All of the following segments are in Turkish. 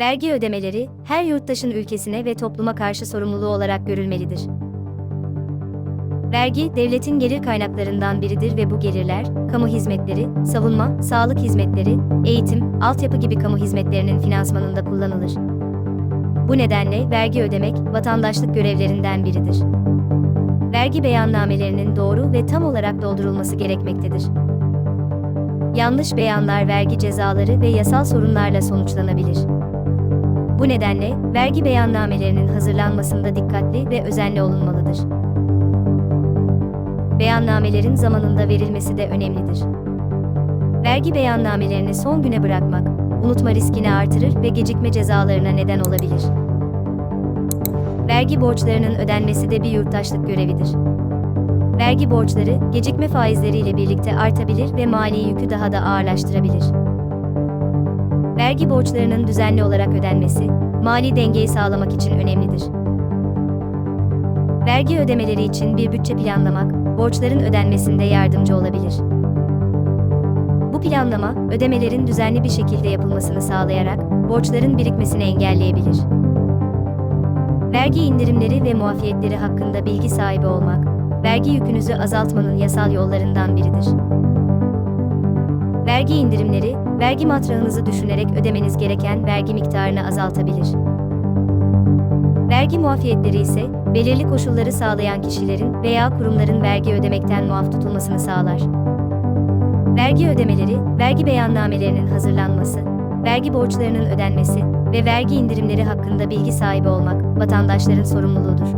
Vergi ödemeleri, her yurttaşın ülkesine ve topluma karşı sorumluluğu olarak görülmelidir. Vergi, devletin gelir kaynaklarından biridir ve bu gelirler, kamu hizmetleri, savunma, sağlık hizmetleri, eğitim, altyapı gibi kamu hizmetlerinin finansmanında kullanılır. Bu nedenle vergi ödemek, vatandaşlık görevlerinden biridir. Vergi beyannamelerinin doğru ve tam olarak doldurulması gerekmektedir. Yanlış beyanlar vergi cezaları ve yasal sorunlarla sonuçlanabilir. Bu nedenle vergi beyannamelerinin hazırlanmasında dikkatli ve özenli olunmalıdır. Beyannamelerin zamanında verilmesi de önemlidir. Vergi beyannamelerini son güne bırakmak, unutma riskini artırır ve gecikme cezalarına neden olabilir. Vergi borçlarının ödenmesi de bir yurttaşlık görevidir. Vergi borçları, gecikme faizleriyle birlikte artabilir ve mali yükü daha da ağırlaştırabilir. Vergi borçlarının düzenli olarak ödenmesi, mali dengeyi sağlamak için önemlidir. Vergi ödemeleri için bir bütçe planlamak, borçların ödenmesinde yardımcı olabilir. Bu planlama, ödemelerin düzenli bir şekilde yapılmasını sağlayarak borçların birikmesini engelleyebilir. Vergi indirimleri ve muafiyetleri hakkında bilgi sahibi olmak, vergi yükünüzü azaltmanın yasal yollarından biridir. Vergi indirimleri, vergi matrahınızı düşünerek ödemeniz gereken vergi miktarını azaltabilir. Vergi muafiyetleri ise, belirli koşulları sağlayan kişilerin veya kurumların vergi ödemekten muaf tutulmasını sağlar. Vergi ödemeleri, vergi beyannamelerinin hazırlanması, vergi borçlarının ödenmesi ve vergi indirimleri hakkında bilgi sahibi olmak vatandaşların sorumluluğudur.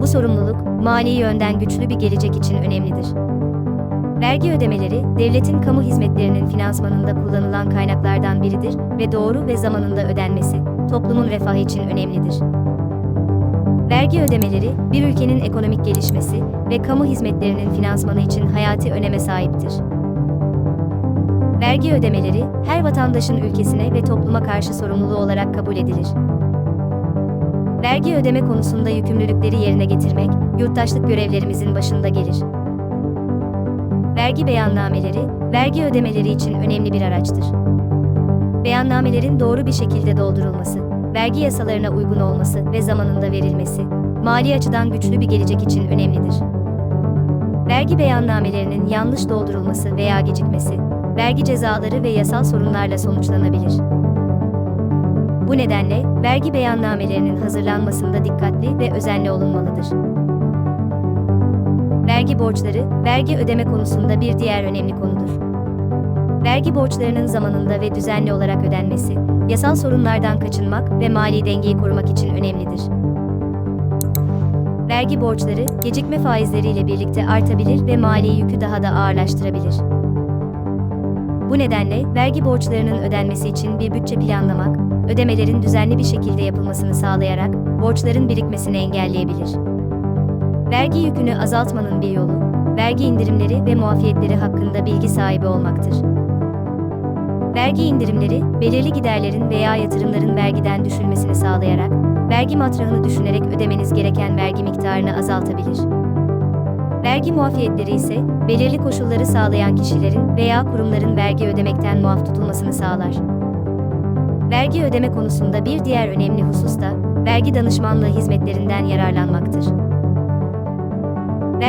Bu sorumluluk, mali yönden güçlü bir gelecek için önemlidir. Vergi ödemeleri, devletin kamu hizmetlerinin finansmanında kullanılan kaynaklardan biridir ve doğru ve zamanında ödenmesi, toplumun refahı için önemlidir. Vergi ödemeleri, bir ülkenin ekonomik gelişmesi ve kamu hizmetlerinin finansmanı için hayati öneme sahiptir. Vergi ödemeleri, her vatandaşın ülkesine ve topluma karşı sorumluluğu olarak kabul edilir. Vergi ödeme konusunda yükümlülükleri yerine getirmek, yurttaşlık görevlerimizin başında gelir. Vergi beyannameleri, vergi ödemeleri için önemli bir araçtır. Beyannamelerin doğru bir şekilde doldurulması, vergi yasalarına uygun olması ve zamanında verilmesi, mali açıdan güçlü bir gelecek için önemlidir. Vergi beyannamelerinin yanlış doldurulması veya gecikmesi, vergi cezaları ve yasal sorunlarla sonuçlanabilir. Bu nedenle vergi beyannamelerinin hazırlanmasında dikkatli ve özenli olunmalıdır. Vergi borçları, vergi ödeme konusunda bir diğer önemli konudur. Vergi borçlarının zamanında ve düzenli olarak ödenmesi, yasal sorunlardan kaçınmak ve mali dengeyi korumak için önemlidir. Vergi borçları, gecikme faizleriyle birlikte artabilir ve mali yükü daha da ağırlaştırabilir. Bu nedenle vergi borçlarının ödenmesi için bir bütçe planlamak, ödemelerin düzenli bir şekilde yapılmasını sağlayarak borçların birikmesini engelleyebilir. Vergi yükünü azaltmanın bir yolu, vergi indirimleri ve muafiyetleri hakkında bilgi sahibi olmaktır. Vergi indirimleri, belirli giderlerin veya yatırımların vergiden düşülmesini sağlayarak, vergi matrahını düşünerek ödemeniz gereken vergi miktarını azaltabilir. Vergi muafiyetleri ise, belirli koşulları sağlayan kişilerin veya kurumların vergi ödemekten muaf tutulmasını sağlar. Vergi ödeme konusunda bir diğer önemli husus da, vergi danışmanlığı hizmetlerinden yararlanmaktır.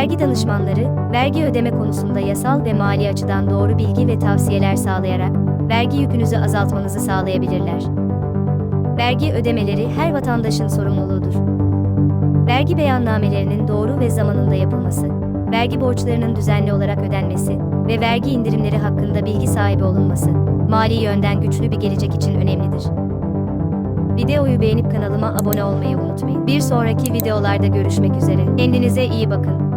Vergi danışmanları, vergi ödeme konusunda yasal ve mali açıdan doğru bilgi ve tavsiyeler sağlayarak, vergi yükünüzü azaltmanızı sağlayabilirler. Vergi ödemeleri her vatandaşın sorumluluğudur. Vergi beyannamelerinin doğru ve zamanında yapılması, vergi borçlarının düzenli olarak ödenmesi ve vergi indirimleri hakkında bilgi sahibi olunması, mali yönden güçlü bir gelecek için önemlidir. Videoyu beğenip kanalıma abone olmayı unutmayın. Bir sonraki videolarda görüşmek üzere. Kendinize iyi bakın.